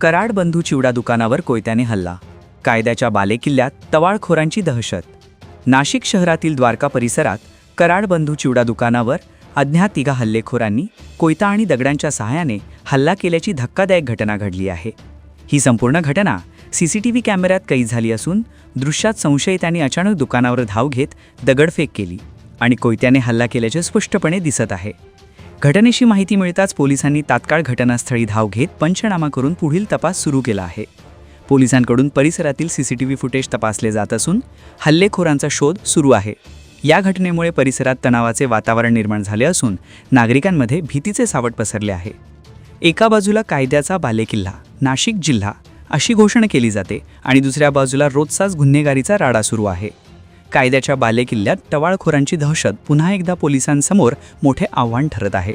कराड बंधू चिवडा दुकानावर कोयत्याने हल्ला. कायद्याच्या बालेकिल्ल्यात तवाळखोरांची दहशत. नाशिक शहरातील द्वारका परिसरात कराड बंधू चिवडा दुकानावर अज्ञात तिघा हल्लेखोरांनी कोयता आणि दगडांच्या सहाय्याने हल्ला केल्याची धक्कादायक घटना घडली आहे. ही संपूर्ण घटना सीसीटीव्ही कॅमेऱ्यात कैद झाली असून दृश्यात संशयितांनी अचानक दुकानावर धाव घेत दगडफेक केली आणि कोयत्याने हल्ला केल्याचे स्पष्टपणे दिसत आहे. घटनेची माहिती मिळताच पोलिसांनी तात्काळ घटनास्थळी धाव घेत पंचनामा करून पुढील तपास सुरू केला आहे. पोलिसांकडून परिसरातील सीसीटीव्ही फुटेज तपासले जात असून हल्लेखोरांचा शोध सुरू आहे. या घटनेमुळे परिसरात तणावाचे वातावरण निर्माण झाले असून नागरिकांमध्ये भीतीचे सावट पसरले आहे. एका बाजूला कायद्याचा बालेकिल्ला नाशिक जिल्हा अशी घोषणा केली जाते आणि दुसऱ्या बाजूला रोजचाच गुन्हेगारीचा राडा सुरू आहे. कायद्याच्या बालेकिल्ल्यात टवाळखोरांची दहशत पुन्हा एकदा पोलिसांसमोर मोठे आव्हान ठरत आहे.